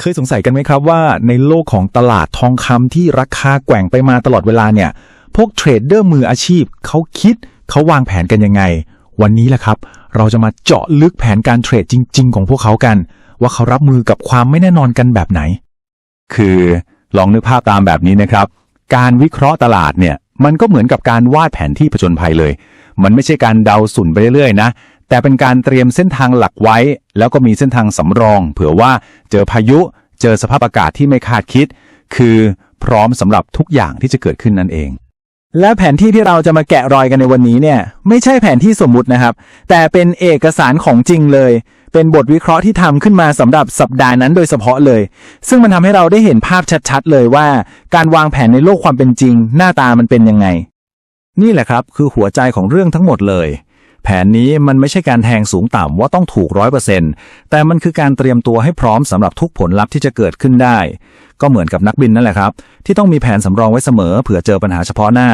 เคยสงสัยกันไหมครับว่าในโลกของตลาดทองคำที่ราคาแกว่งไปมาตลอดเวลาเนี่ย พวกเทรดเดอร์มืออาชีพเขาคิดเขาวางแผนกันยังไง วันนี้แหละครับ เราจะมาเจาะลึกแผนการเทรดจริง ๆ ของพวกเขากัน ว่าเขารับมือกับความไม่แน่นอนกันแบบไหน คือลองนึกภาพตามแบบนี้นะครับ การวิเคราะห์ตลาดเนี่ย มันก็เหมือนกับการวาดแผนที่ผจญภัยเลย มันไม่ใช่การเดาสุ่นไปเรื่อยๆนะ แต่เป็นการเตรียมเส้นทางหลักไว้ แล้วก็มีเส้นทางสำรอง เผื่อว่าเจอพายุ เจอสภาพอากาศที่ไม่คาดคิด คือพร้อมสำหรับทุกอย่างที่จะเกิดขึ้นนั่นเอง และแผนที่ที่เราจะมาแกะรอยกันในวันนี้เนี่ยไม่ใช่แผนที่สมมุตินะครับ แต่เป็นเอกสารของจริงเลย เป็นบทวิเคราะห์ที่ทำขึ้นมาสำหรับสัปดาห์นั้นโดยเฉพาะเลย ซึ่งมันทำให้เราได้เห็นภาพชัดๆ เลยว่า การวางแผนในโลกความเป็นจริง หน้าตามันเป็นยังไง นี่แหละครับคือหัวใจของเรื่องทั้งหมดเลย แผนนี้มันไม่ใช่การแทงสูงต่ำว่าต้องถูกร้อยเปอร์เซ็นต์แต่มันคือการเตรียมตัวให้พร้อมสำหรับทุกผลลัพธ์ที่จะเกิดขึ้นได้ ก็เหมือนกับนักบินนั่นแหละครับ ที่ต้องมีแผนสำรองไว้เสมอเผื่อเจอปัญหาเฉพาะหน้า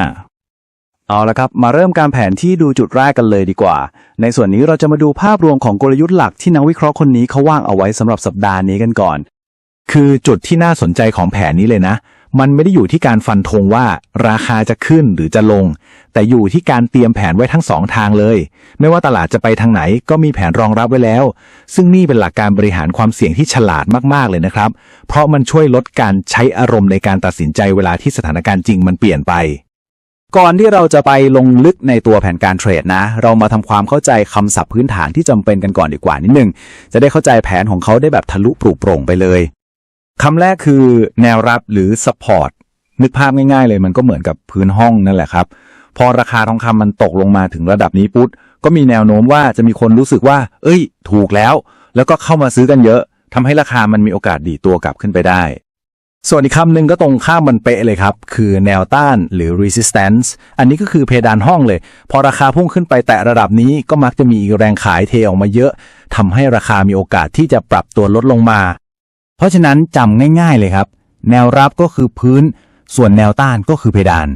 เอาละครับ มาเริ่มการแผนที่ดูจุดแรกกันเลยดีกว่า ในส่วนนี้เราจะมาดูภาพรวมของกลยุทธ์หลักที่นักวิเคราะห์คนนี้เขาว่างเอาไว้สำหรับสัปดาห์นี้กันก่อน คือจุดที่น่าสนใจของแผนนี้เลยนะ มันไม่ได้อยู่ที่การฟันธงว่าราคาจะขึ้นหรือจะลง แต่อยู่ที่การเตรียมแผนไว้ทั้งสองทางเลย ไม่ว่าตลาดจะไปทางไหนก็มีแผนรองรับไว้แล้ว ซึ่งนี่เป็นหลักการบริหารความเสี่ยงที่ฉลาดมากๆเลยนะครับ เพราะมันช่วยลดการใช้อารมณ์ในการตัดสินใจเวลาที่สถานการณ์จริงมันเปลี่ยนไป ก่อนที่เราจะไปลงลึกในตัวแผนการเทรดนะ เรามาทำความเข้าใจคำศัพท์พื้นฐานที่จำเป็นกันก่อนดีกว่านิดนึงจะได้เข้าใจแผนของเขาได้แบบทะลุปลุกโปร่งไปเลย คำแรกคือแนวรับหรือ support นึกภาพง่ายๆเลยมันก็เหมือนกับพื้นห้องนั่นแหละครับ พอราคาทองคำมันตกลงมาถึงระดับนี้ปุ๊บก็มีแนวโน้มว่าจะมีคนรู้สึกว่า เอ้ย ถูกแล้ว แล้วก็เข้ามาซื้อกันเยอะทำให้ราคามันมีโอกาสดีตัวกลับขึ้นไปได้ ส่วนอีกคำหนึ่งก็ตรงข้ามมันเป๊ะเลยครับ คือแนวต้านหรือ resistance อันนี้ก็คือเพดานห้องเลย พอราคาพุ่งขึ้นไปแตะระดับนี้ก็มักจะมีแรงขายเทออกมาเยอะทำให้ราคามีโอกาสที่จะปรับตัวลดลงมา เพราะฉะนั้นจำง่าย ๆ เลยครับ แนวรับก็คือพื้น ส่วนแนวต้านก็คือเพดาน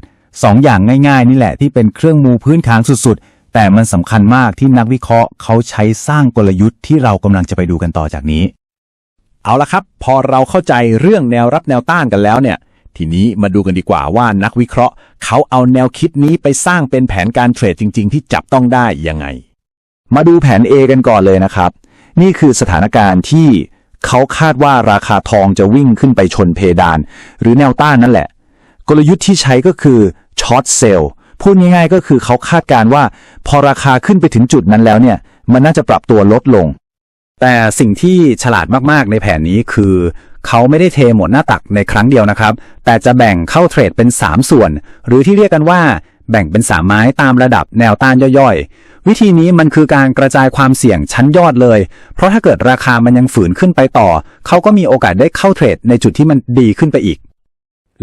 สองอย่างง่าย ๆ นี่แหละที่เป็นเครื่องมือพื้นฐานสุด ๆ แต่มันสำคัญมากที่นักวิเคราะห์เขาใช้สร้างกลยุทธ์ที่เรากำลังจะไปดูกันต่อจากนี้ เอาละครับ พอเราเข้าใจเรื่องแนวรับแนวต้านกันแล้วเนี่ย ทีนี้มาดูกันดีกว่าว่านักวิเคราะห์ เขาเอาแนวคิดนี้ไปสร้างเป็นแผนการเทรดจริง ๆ ที่จับต้องได้ยังไง มาดูแผน A กันก่อนเลยนะครับ นี่คือสถานการณ์ที่ เขาคาดว่าราคาทองจะวิ่งขึ้นไปชนเพดาน หรือแนวต้านนั่นแหละ กลยุทธ์ที่ใช้ก็คือช็อตเซลล์พูดง่ายๆก็คือเขาคาดการณ์ว่า พอราคาขึ้นไปถึงจุดนั้นแล้วเนี่ย มันน่าจะปรับตัวลดลง แต่สิ่งที่ฉลาดมากๆในแผนนี้คือ เขาไม่ได้เทหมดหน้าตักในครั้งเดียวนะครับ แต่จะแบ่งเข้าเทรดเป็น 3 ส่วน หรือที่เรียกกันว่าแบ่งเป็น 3 ไม้ตามระดับแนวต้านย่อยๆ วิธีนี้มันคือการกระจายความเสี่ยงชั้นยอดเลย เพราะถ้าเกิดราคามันยังฝืนขึ้นไปต่อ เขาก็มีโอกาสได้เข้าเทรดในจุดที่มันดีขึ้นไปอีก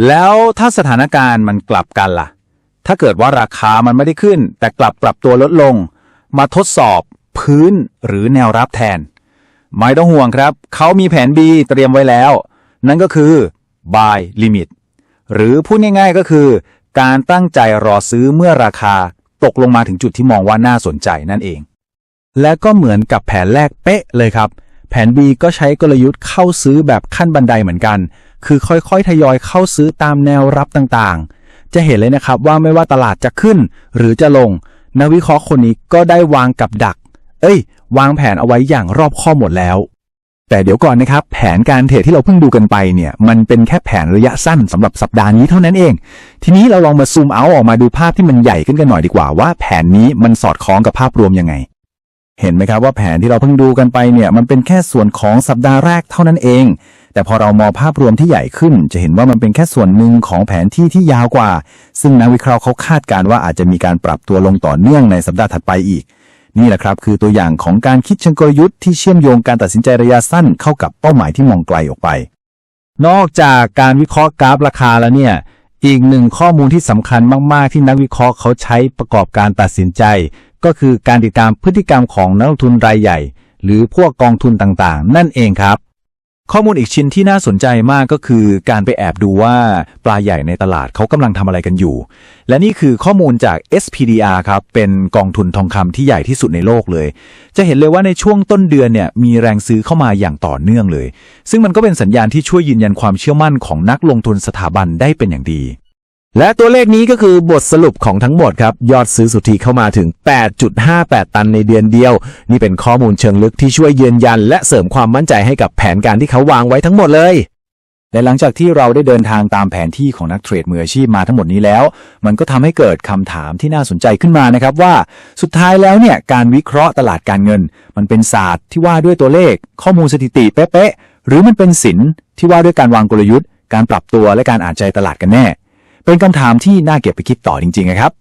แล้วถ้าสถานการณ์มันกลับกันล่ะ ถ้าเกิดว่าราคามันไม่ได้ขึ้น แต่กลับปรับตัวลดลง มาทดสอบ พื้นหรือแนวรับแทน ไม่ต้องห่วงครับ เขามีแผน B เตรียมไว้แล้ว นั่นก็คือ buy limit หรือพูดง่ายๆก็คือ การตั้งใจรอซื้อเมื่อราคา ตกลงมาถึงจุดที่มองว่าน่าสนใจนั่นเอง และก็เหมือนกับแผนแรกเป๊ะเลยครับ แผน B ก็ใช้กลยุทธ์เข้าซื้อแบบขั้นบันไดเหมือนกัน คือค่อยๆ ทยอยเข้าซื้อตามแนวรับต่างๆ จะเห็นเลยนะครับว่าไม่ว่าตลาดจะขึ้นหรือจะลง นักวิเคราะห์คนนี้ก็ได้วางกับดัก เอ้ย วางแผนเอาไว้อย่างรอบคอบหมดแล้ว แต่เดี๋ยวก่อนนะครับ แผนการเทรดที่เราเพิ่งดูกันไปเนี่ยมันเป็นแค่แผนระยะสั้นสำหรับสัปดาห์นี้เท่านั้นเอง ทีนี้เราลองมาซูมเอาออกมาดูภาพที่มันใหญ่ขึ้นกันหน่อยดีกว่าว่าแผนนี้มันสอดคล้องกับภาพรวมยังไง เห็นไหมครับว่าแผนที่เราเพิ่งดูกันไปเนี่ยมันเป็นแค่ส่วนของสัปดาห์แรกเท่านั้นเอง แต่พอเรามองภาพรวมที่ใหญ่ขึ้น จะเห็นว่ามันเป็นแค่ส่วนหนึ่งของแผนที่ที่ยาวกว่า ซึ่งนักวิเคราะห์เขาคาดการณ์ว่าอาจจะมีการปรับตัวลงต่อเนื่องในสัปดาห์ถัดไปอีก นี่แหละครับคือตัวอย่างของการคิดเชิงกลยุทธ์ที่เชื่อมโยงการตัดสินใจระยะสั้นเข้ากับเป้าหมายที่มองไกลออกไป นอกจากการวิเคราะห์กราฟราคาแล้วเนี่ยอีกหนึ่งข้อมูลที่สำคัญมาก ๆ ที่นักวิเคราะห์เขาใช้ประกอบการตัดสินใจ ก็คือการติดตามพฤติกรรมของนักลงทุนรายใหญ่ หรือพวกกองทุนต่างๆ นั่นเองครับ ข้อมูลอีกชิ้นที่น่าสนใจมากก็คือการไปแอบดูว่าปลาใหญ่ในตลาดเขากำลังทำอะไรกันอยู่ และนี่คือข้อมูลจาก SPDR ครับเป็นกองทุนทองคำที่ใหญ่ที่สุดในโลกเลย จะเห็นเลยว่าในช่วงต้นเดือนเนี่ยมีแรงซื้อเข้ามาอย่างต่อเนื่องเลย ซึ่งมันก็เป็นสัญญาณที่ช่วยยืนยันความเชื่อมั่นของนักลงทุนสถาบันได้เป็นอย่างดี และตัวเลขนี้ก็คือบทสรุปของทั้งหมดครับ ยอดซื้อสุทธิเข้ามาถึง 8.58 ตันในเดือนเดียว นี่เป็นข้อมูลเชิงลึกที่ช่วยยืนยัน และเสริมความมั่นใจให้กับแผนการที่เขาวางไว้ทั้งหมดเลย และหลังจากที่เราได้เดินทางตามแผนที่ของนักเทรดมืออาชีพมาทั้งหมดนี้แล้ว มันก็ทำให้เกิดคำถามที่น่าสนใจขึ้นมานะครับว่า สุดท้ายแล้วเนี่ยการวิเคราะห์ตลาดการเงิน มันเป็นศาสตร์ที่ว่าด้วยตัวเลข ข้อมูลสถิติเป๊ะๆหรือมันเป็นศิลป์ที่ว่าด้วยการวางกลยุทธ์ การปรับตัวและการอ่านใจตลาดกันแน่ เป็นคำถามที่น่าเก็บไปคิดต่อจริงๆนะครับ